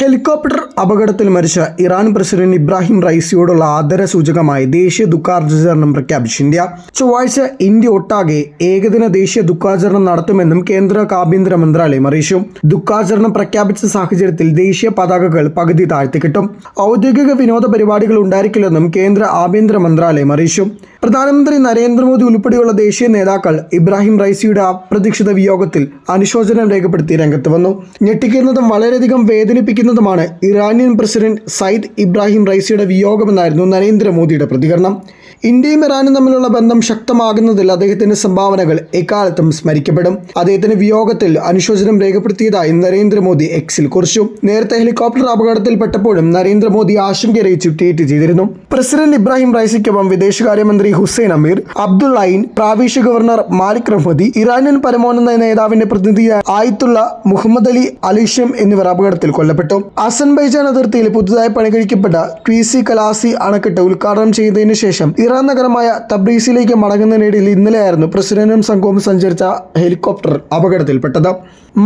Helicopter അപകടത്തിൽ മരിച്ച Iran president Ibrahim റൈസിയോടുള്ള ആദര സൂചകമായി ദേശീയ ദുഃഖാചരണം പ്രഖ്യാപിച്ചു. ഇന്ത്യ ചൊവ്വാഴ്ച ഇന്ത്യ ഒട്ടാകെ ഏകദിന ദേശീയ ദുഃഖാചരണം നടത്തുമെന്നും കേന്ദ്ര ആഭ്യന്തര മന്ത്രാലയം അറിയിച്ചു. ദുഃഖാചരണം പ്രഖ്യാപിച്ച സാഹചര്യത്തിൽ ദേശീയ പതാകകൾ പകുതി താഴ്ത്തി കിട്ടും. ഔദ്യോഗിക വിനോദ പരിപാടികൾ ഉണ്ടായിരിക്കില്ലെന്നും കേന്ദ്ര ആഭ്യന്തര മന്ത്രാലയം അറിയിച്ചു. പ്രധാനമന്ത്രി നരേന്ദ്രമോദി ഉൾപ്പെടെയുള്ള ദേശീയ നേതാക്കൾ ഇബ്രാഹിം റൈസിയുടെ അപ്രതീക്ഷിത വിയോഗത്തിൽ അനുശോചനം രേഖപ്പെടുത്തി രംഗത്ത് വന്നു. ഞെട്ടിക്കുന്നതും വളരെയധികം വേദനിപ്പിക്കുന്നതുമാണ് ഇറാനിയൻ പ്രസിഡന്റ് സയ്യിദ് ഇബ്രാഹിം റൈസിയുടെ വിയോഗമെന്നായിരുന്നു നരേന്ദ്രമോദിയുടെ പ്രതികരണം. ഇന്ത്യയും ഇറാനും തമ്മിലുള്ള ബന്ധം ശക്തമാകുന്നതിൽ അദ്ദേഹത്തിന്റെ സംഭാവനകൾ എക്കാലത്തും സ്മരിക്കപ്പെടും. അദ്ദേഹത്തിന്റെ വിയോഗത്തിൽ അനുശോചനം രേഖപ്പെടുത്തിയതായി നരേന്ദ്രമോദി എക്സിൽ കുറിച്ചു. നേരത്തെ ഹെലികോപ്റ്റർ അപകടത്തിൽപ്പെട്ടപ്പോഴും നരേന്ദ്രമോദി ആശങ്ക അറിയിച്ച് ട്വീറ്റ് ചെയ്തിരുന്നു. പ്രസിഡന്റ് ഇബ്രാഹിം റൈസിക്കൊപ്പം വിദേശകാര്യമന്ത്രി ഹുസൈൻ അമീർ അബ്ദുൾ ഐൻ പ്രാദേശിക ഗവർണർ മാലിക് റഹ്മദി ഇറാനിയൻ പരമോന്നത നേതാവിന്റെ പ്രതിനിധിയായ ആയിത്തുള്ള മുഹമ്മദ് അലി അലിഷ്യം എന്നിവർ അപകടത്തിൽ കൊല്ലപ്പെട്ടു. അസൻബൈജാൻ അതിർത്തിയിൽ പുതുതായി പണികഴിക്കപ്പെട്ട ക്വീസി കലാസി അണക്കെട്ട് ഉദ്ഘാടനം ചെയ്തതിനു ശേഷം ഇറാൻ നഗരമായ തബ്രീസിലേക്ക് മടങ്ങുന്നതിനിടയിൽ ഇന്നലെയായിരുന്നു പ്രസിഡന്റും സംഘവും സഞ്ചരിച്ച ഹെലികോപ്റ്റർ അപകടത്തിൽപ്പെട്ടത്.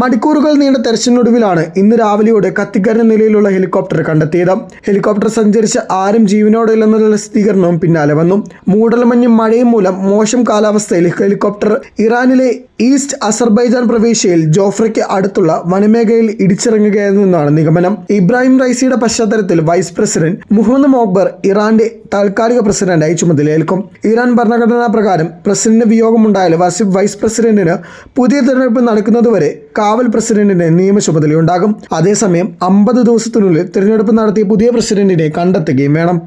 മണിക്കൂറുകൾ നീണ്ട തെരച്ചിലിനൊടുവിലാണ് ഇന്ന് രാവിലെയോടെ കത്തിക്കരഞ്ഞ നിലയിലുള്ള ഹെലികോപ്റ്റർ കണ്ടെത്തിയത്. ഹെലികോപ്റ്റർ സഞ്ചരിച്ച് ആരും ജീവനോടെ ഇല്ലെന്നുള്ള സ്ഥിരീകരണവും പിന്നാലെ വന്നു. മൂടൽമഞ്ഞും മഴയും മൂലം മോശം കാലാവസ്ഥയിൽ ഹെലികോപ്റ്റർ ഇറാനിലെ ഈസ്റ്റ് അസർബൈജാൻ പ്രവിശ്യയിൽ ജോഫ്രയ്ക്ക് അടുത്തുള്ള വനമേഖലയിൽ ഇടിച്ചിറങ്ങുകയായിരുന്നു എന്നാണ് നിഗമനം. ഇബ്രാഹിം റൈസിയുടെ പശ്ചാത്തലത്തിൽ വൈസ് പ്രസിഡന്റ് മുഹമ്മദ് മോക്ബർ ഇറാന്റെ താൽക്കാലിക പ്രസിഡന്റായി ചുമതലയേൽക്കും ഇറാൻ ഭരണഘടനാ പ്രകാരം പ്രസിഡന്റ് വിയോഗമുണ്ടായാൽ വൈസ് വൈസ് പ്രസിഡന്റിന് പുതിയ തിരഞ്ഞെടുപ്പ് നടക്കുന്നതുവരെ കാവൽ പ്രസിഡന്റിന് നിയമ ചുമതലയുണ്ടാകും അതേസമയം അമ്പത് ദിവസത്തിനുള്ളിൽ തിരഞ്ഞെടുപ്പ് നടത്തി പുതിയ പ്രസിഡന്റിനെ കണ്ടെത്തുകയും വേണം.